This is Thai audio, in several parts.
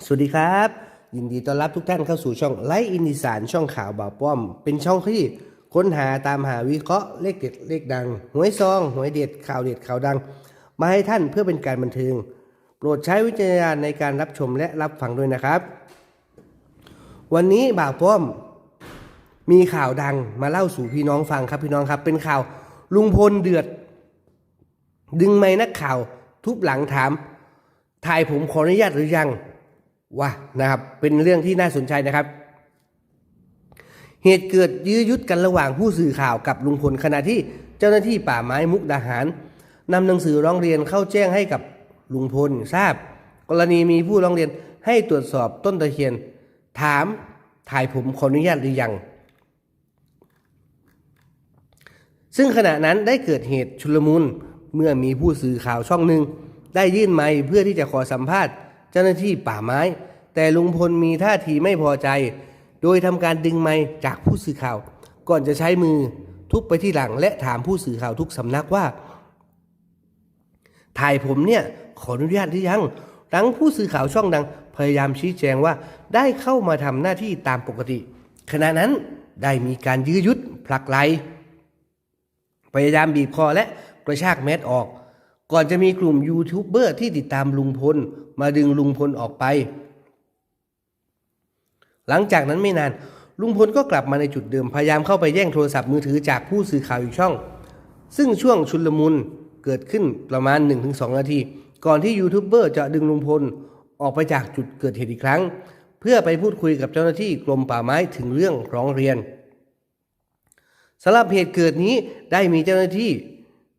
สวัสดีครับ ยินดีต้อนรับทุกท่านเข้าสู่ช่องไลฟ์อินดิสานช่องข่าวบ่าวป้อม เป็นช่องที่ค้นหาตามหาวิเคราะห์เลขเด็ดเลขดังหวยซองหวยเด็ดข่าวเด็ดข่าวดัง มาให้ท่านเพื่อเป็นการบันเทิงโปรดใช้วิจารณญาณในการรับชมและรับฟังด้วยนะครับ วันนี้บ่าวป้อม มีข่าวดังมาเล่าสู่พี่น้องฟังครับพี่น้องครับ เป็นข่าวลุงพลเดือด ดึงไม้นักข่าว ทุบหลังถามถ่ายผมขออนุญาตหรือยัง วะนะครับเป็นเรื่องที่น่าสนใจนะครับ เหตุเกิดยื้อยุดกันระหว่างผู้สื่อข่าวกับลุงพลขณะที่เจ้าหน้าที่ป่าไม้มุกดาหารนำหนังสือร้องเรียนเข้าแจ้งให้กับลุงพลทราบ กรณีมีผู้ร้องเรียนให้ตรวจสอบต้นตะเคียน ถามถ่ายผมขออนุญาตหรือยัง ซึ่งขณะนั้นได้เกิดเหตุชุลมุนเมื่อมีผู้สื่อข่าวช่องหนึ่งได้ยื่นไมค์เพื่อที่จะขอสัมภาษณ์ เจ้าหน้าที่ป่าไม้ แต่ลุงพลมีท่าทีไม่พอใจ โดยทำการดึงไมค์จากผู้สื่อข่าว ก่อนจะใช้มือทุบไปที่หลังและถามผู้สื่อข่าวทุกสำนักว่า ถ่ายผมเนี่ยขออนุญาตหรือยังหลังผู้สื่อข่าวช่องดัง พยายามชี้แจงว่าได้เข้ามาทำหน้าที่ตามปกติ ขณะนั้นได้มีการยื้อยุดผลักไล่พยายามบีบคอและกระชากแมสออก ก่อนจะมีกลุ่มยูทูบเบอร์ที่ติดตามลุงพล มาดึงลุงพลออกไป หลังจากนั้นไม่นาน ลุงพลก็กลับมาในจุดเดิมพยายามเข้าไปแย่งโทรศัพท์มือถือจากผู้สื่อข่าวอีกช่อง ซึ่งช่วงชุลมุนเกิดขึ้นประมาณ 1-2 นาที ก่อนที่ยูทูบเบอร์จะดึงลุงพลออกไปจากจุดเกิดเหตุอีกครั้ง เพื่อไปพูดคุยกับเจ้าหน้าที่กรมป่าไม้ถึงเรื่องร้องเรียนสำหรับเหตุเกิดนี้ได้มีเจ้าหน้าที่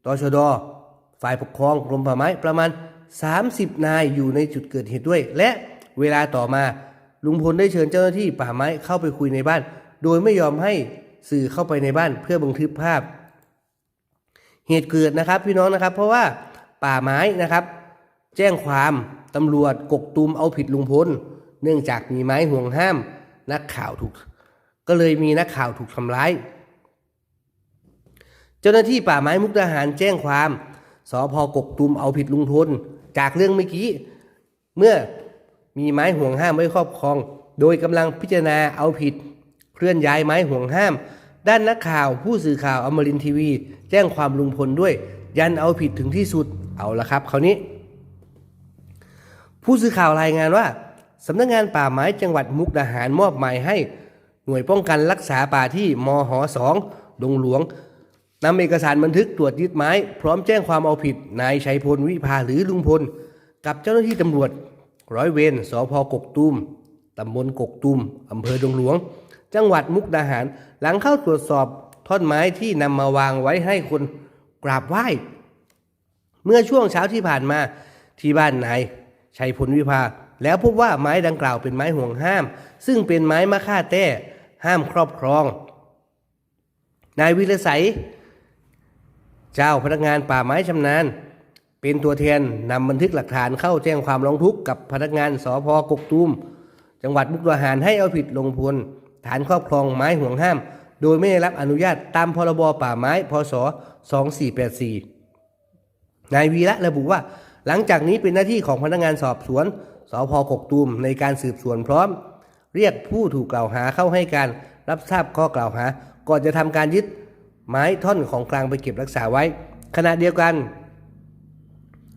ตชด ฝ่ายปกครองกรมป่าไม้ประมาณ 30 นายอยู่ในจุดเกิดเหตุด้วย และเวลาต่อมาลุงพลได้เชิญเจ้าหน้าที่ป่าไม้เข้าไปคุยในบ้าน โดยไม่ยอมให้สื่อเข้าไปในบ้านเพื่อบันทึกภาพ เหตุเกิดนะครับพี่น้องนะครับ เพราะว่าป่าไม้นะครับ แจ้งความตำรวจกกตุมเอาผิดลุงพลเนื่องจากมีไม้ห่วงห้าม นักข่าวถูก ก็เลยมีนักข่าวถูกทำร้าย เจ้าหน้าที่ป่าไม้มุกดาหารแจ้งความ สพกกตุมเอาผิดลุงพลจากเรื่องเมื่อกี้ เมื่อมีไม้ห่วงห้ามไว้ครอบครอง โดยกำลังพิจารณาเอาผิด เคลื่อนย้ายไม้ห่วงห้าม ด้านนักข่าวผู้สื่อข่าวอมรินทีวี แจ้งความลุงพลด้วย ยันเอาผิดถึงที่สุดเอาละครับคราวนี้ ผู้สื่อข่าวรายงานว่าสำนักงานป่าไม้จังหวัดมุกดาหารมอบหมายให้ หน่วยป้องกันรักษาป่าที่มหสองดงหลวง นำเอกสารบันทึกตรวจยึดไม้ พร้อมแจ้งความเอาผิด นายชัยพลวิภาหรือลุงพล กับเจ้าหน้าที่ตำรวจ ร้อยเวรสพกกตูมตำบลกกตูมอำเภอดงหลวง จังหวัดมุกดาหาร หลังเข้าตรวจสอบท่อนไม้ที่นำมาวางไว้ให้คนกราบไหว้ เมื่อช่วงเช้าที่ผ่านมาที่บ้านนายชัยพลวิภา แล้วพบว่าไม้ดังกล่าวเป็นไม้ห่วงห้าม ซึ่งเป็นไม้มะค่าแต้ ห้ามครอบครอง นายวิรสัย เจ้าพนักงานป่าไม้ชำนาญ เป็นตัวแทนนำบันทึกหลักฐานเข้าแจ้งความร้องทุกข์กับพนักงานสพกกตูม จังหวัดมุกดาหารให้เอาผิดลงพลฐานครอบครองไม้ห่วงห้าม โดยไม่ได้รับอนุญาตตามพรบป่าไม้พศ 2484 นายวีระระบุว่า หลังจากนี้เป็นหน้าที่ของพนักงานสอบสวนสพกกตูมในการสืบสวนพร้อม เรียกผู้ถูกกล่าวหาเข้าให้การรับทราบข้อกล่าวหา ก่อนจะทำการยึด ไม้ท่อนของกลางไปเก็บรักษาไว้ ขณะเดียวกัน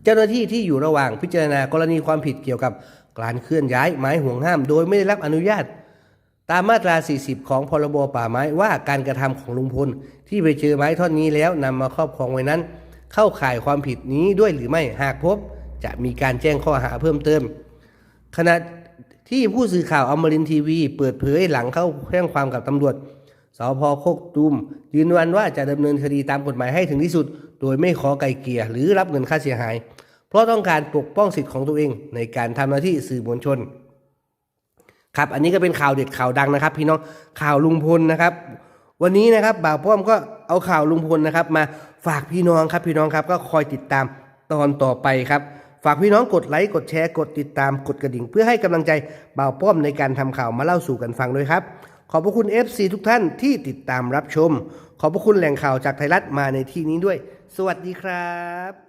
เจ้าหน้าที่ที่อยู่ระหว่างพิจารณากรณีความผิดเกี่ยวกับการเคลื่อนย้ายไม้ห่วงห้าม โดยไม่ได้รับอนุญาต ตามมาตรา 40 ของพรบป่าไม้ว่าการกระทำของลุงพล ที่ไปเจอไม้ท่อนนี้แล้วนำมาครอบครองไว้นั้น เข้าข่ายความผิดนี้ด้วยหรือไม่หากพบ จะมีการแจ้งข้อหาเพิ่มเติม ขณะที่ผู้สื่อข่าวอมรินทีวี เปิดเผยหลังเข้าแจ้งความกับตำรวจ สพโคกตูมยืนยันว่าจะดำเนินคดีตามกฎหมายให้ถึงที่สุด โดยไม่ขอไกลเกลี่ยหรือรับเงินค่าเสียหาย เพราะต้องการปกป้องสิทธิ์ของตัวเองในการทำหน้าที่สื่อมวลชน ครับอันนี้ก็เป็นข่าวเด็ดข่าวดังนะครับ พี่น้องข่าวลุงพลนะครับ วันนี้นะครับบ่าวป้อมก็เอาข่าวลุงพลนะครับ มาฝากพี่น้องครับพี่น้องครับก็คอยติดตามตอนต่อไปครับฝากพี่น้องกดไลค์กดแชร์กดติดตามกดกระดิ่ง เพื่อให้กำลังใจบ่าวป้อมในการทำข่าวมาเล่าสู่กันฟังด้วยครับ ขอบพระคุณ FC ทุกท่านที่ติดตามรับชม ขอบพระคุณแหล่งข่าวจากไทยรัฐมาในที่นี้ด้วย สวัสดีครับ